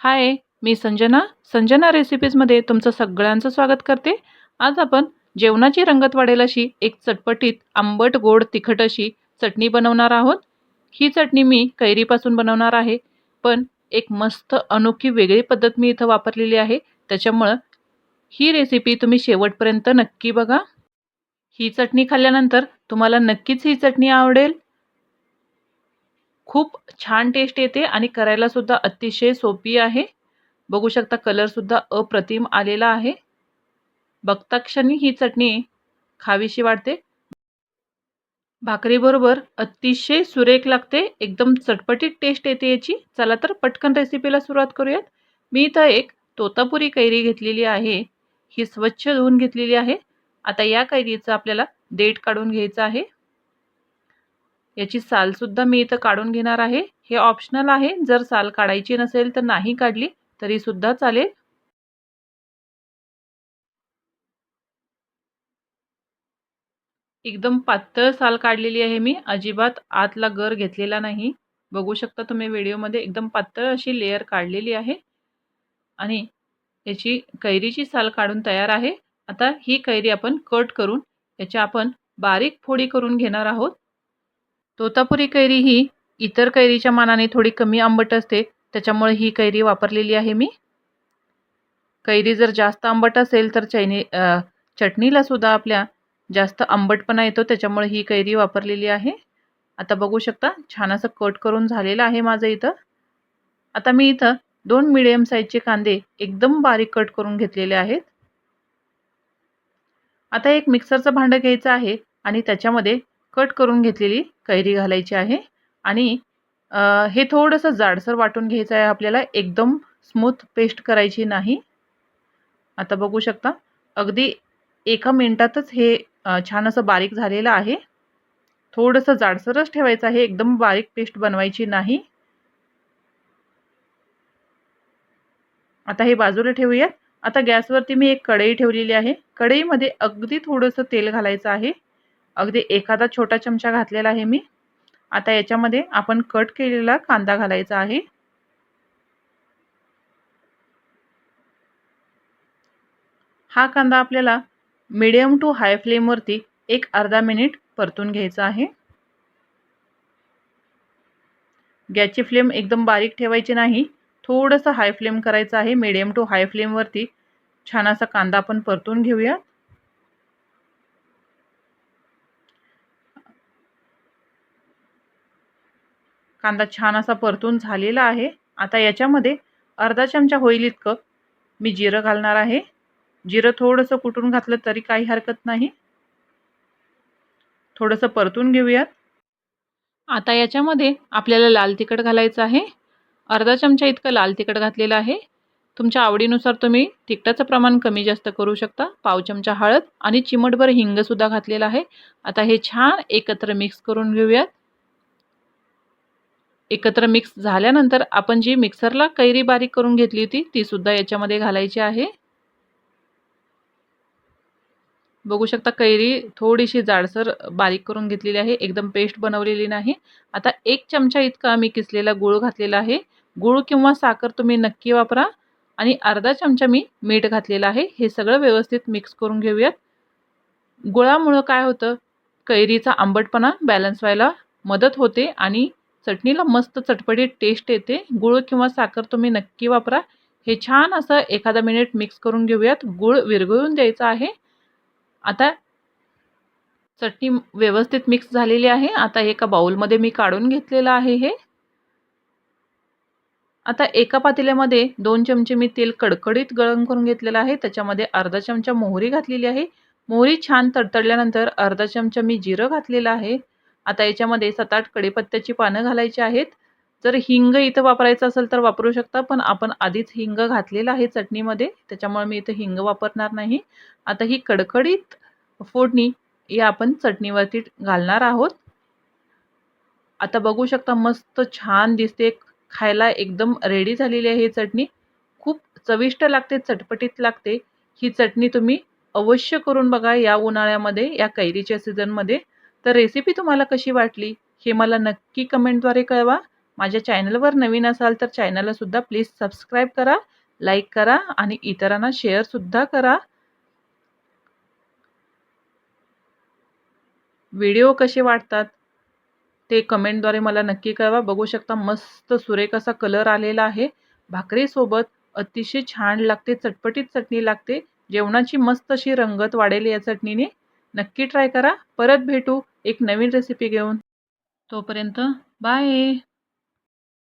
हाय मी संजना. संजना रेसिपीजमध्ये तुमचं सगळ्यांचं स्वागत करते. आज आपण जेवणाची रंगत वाढेल अशी एक चटपटीत आंबट गोड तिखट अशी चटणी बनवणार आहोत. ही चटणी मी कैरीपासून बनवणार आहे. पण एक मस्त अनोखी वेगळी पद्धत मी इथं वापरलेली आहे. त्याच्यामुळं ही रेसिपी तुम्ही शेवटपर्यंत नक्की बघा. ही चटणी खाल्ल्यानंतर तुम्हाला नक्कीच ही चटणी आवडेल. खूप छान टेस्ट येते आणि करायला सुद्धा अतिशय सोपी आहे. बघू शकता कलर सुद्धा अप्रतिम आलेला आहे. बघता क्षणी ही चटणी खावीशी वाटते. भाकरीबरोबर अतिशय सुरेख लागते. एकदम चटपटीत टेस्ट येते याची. चला तर पटकन रेसिपीला सुरुवात करूयात. मी इथं एक तोतापुरी कैरी घेतलेली आहे. ही स्वच्छ धुवून घेतलेली आहे. आता या कैरीचं आपल्याला देठ काढून घ्यायचं आहे. याची सालसुद्धा मी इथं काढून घेणार आहे. हे ऑप्शनल आहे. जर साल काढायची नसेल तर नाही काढली तरी सुद्धा चालेल. एकदम पातळ साल काढलेली आहे मी. अजिबात आतला गर घेतलेला नाही. बघू शकता तुम्ही व्हिडिओमध्ये एकदम पातळ अशी लेअर काढलेली आहे. आणि याची कैरीची साल काढून तयार आहे. आता ही कैरी आपण कट करून याच्या आपण बारीक फोडी करून घेणार आहोत. तोतापुरी कैरी ही इतर कैरीच्या मानाने थोडी कमी आंबट असते. त्याच्यामुळे ही कैरी वापरलेली आहे मी. कैरी जर जास्त आंबट असेल तर चैनी चटणीला सुद्धा आपल्या जास्त आंबटपणा येतो. त्याच्यामुळे ही कैरी वापरलेली आहे. आता बघू शकता छान असं कट करून झालेलं आहे माझं इथं. आता मी इथं दोन मिडियम साईजचे कांदे एकदम बारीक कट करून घेतलेले आहेत. आता एक मिक्सरचं भांडं घ्यायचं आहे आणि त्याच्यामध्ये कट करून घेतलेली कैरी घालायची आहे. आणि हे थोडंसं जाडसर वाटून घ्यायचं आहे. आपल्याला एकदम स्मूथ पेस्ट करायची नाही. आता बघू शकता. अगदी एका मिनटातच हे छान असं बारीक झालेलं आहे. थोडंसं जाडसरच ठेवायचं आहे. एकदम बारीक पेस्ट बनवायची नाही. आता हे बाजूला ठेवूयात. आता गॅसवरती मी एक कढई ठेवलेली आहे. कढईमध्ये अगदी थोडंसं तेल घालायचं आहे. अगदी एखादा छोटा चमचा घातलेला आहे मी. आता याच्यामध्ये आपण कट केलेला कांदा घालायचा आहे. हा कांदा आपल्याला मिडियम टू हाय फ्लेमवरती एक अर्धा मिनिट परतून घ्यायचा आहे. गॅसची फ्लेम एकदम बारीक ठेवायची नाही. थोडंसं हाय फ्लेम करायचं आहे. मिडियम टू हाय फ्लेमवरती छान असा कांदा आपण परतून घेऊया. कांदा छान असा परतून झालेला आहे. आता याच्यामध्ये अर्धा चमचा होईल इतकं. मी जिरं घालणार आहे. जिरं थोडंसं कुटून घातलं तरी काही हरकत नाही. थोडंसं परतून घेऊयात. आता याच्यामध्ये आपल्याला लाल तिखट घालायचं आहे. अर्धा चमचा इतकं लाल तिखट घातलेलं आहे. तुमच्या आवडीनुसार तुम्ही तिखटाचं प्रमाण कमी जास्त करू शकता. पाव चमचा हळद आणि चिमटभर हिंगसुद्धा घातलेला आहे. आता हे छान एकत्र मिक्स करून घेऊयात. एकत्र मिक्स झाल्यानंतर आपण जी मिक्सरला कैरी बारीक करून घेतली होती ती सुद्धा याच्यामध्ये घालायची आहे. बघू शकता कैरी थोडीशी जाडसर बारीक करून घेतलेली आहे एकदम पेस्ट बनवलेली नाही. आता एक चमचा इतका मी किसलेला गूळ घातलेला आहे. गूळ किंवा साखर तुम्ही नक्की वापरा आणि अर्धा चमचा मी मीठ घातलेलं आहे. हे सगळं व्यवस्थित मिक्स करून घेऊयात. गुळामुळं काय होतं? कैरीचा आंबटपणा बॅलन्स व्हायला मदत होते आणि चटणीला मस्त चटपटीत टेस्ट येते. गूळ किंवा साखर तुम्ही नक्की वापरा. हे छान असं एखादा मिनिट मिक्स करून घेऊयात. गूळ विरघळून द्यायचा आहे. आता चटणी व्यवस्थित मिक्स झालेली आहे. आता एका बाउलमध्ये मी काढून घेतलेलं आहे हे. आता एका पातेल्यामध्ये दोन चमचे मी तेल कडकडीत गरम करून घेतलेलं आहे. त्याच्यामध्ये अर्धा चमचा मोहरी घातलेली आहे. मोहरी छान तडतडल्यानंतर अर्धा चमचा मी जिरं घातलेलं आहे. आता याच्यामध्ये सात आठ कढीपत्त्याची पानं घालायची आहेत. जर हिंग इथं वापरायचं असेल तर वापरू शकता पण आपण आधीच हिंग घातलेलं आहे चटणीमध्ये त्याच्यामुळे मी इथं हिंग वापरणार नाही. आता ही कडकडीत फोडणी या आपण चटणीवरती घालणार आहोत. आता बघू शकता मस्त छान दिसते खायला एकदम रेडी झालेली आहे ही चटणी. खूप चविष्ट लागते चटपटीत लागते. ही चटणी तुम्ही अवश्य करून बघा या उन्हाळ्यामध्ये या कैरीच्या सीझनमध्ये तर रेसिपी तुम्हाला कशी वाटली? हे मला नक्की कमेंटद्वारे कळवा. माझ्या चॅनलवर नवीन असाल तर चॅनलसुद्धा प्लीज सबस्क्राईब करा लाईक करा आणि इतरांना शेअरसुद्धा करा. व्हिडिओ कसे वाटतात? ते कमेंटद्वारे मला नक्की कळवा. बघू शकता मस्त सुरेख असा कलर आलेला आहे. भाकरीसोबत अतिशय छान लागते चटपटीत चटणी लागते. जेवणाची मस्त अशी रंगत वाढेल या चटणीने. नक्की ट्राय करा. परत भेटू. एक नवीन रेसिपी घेऊन. तोपर्यंत बाय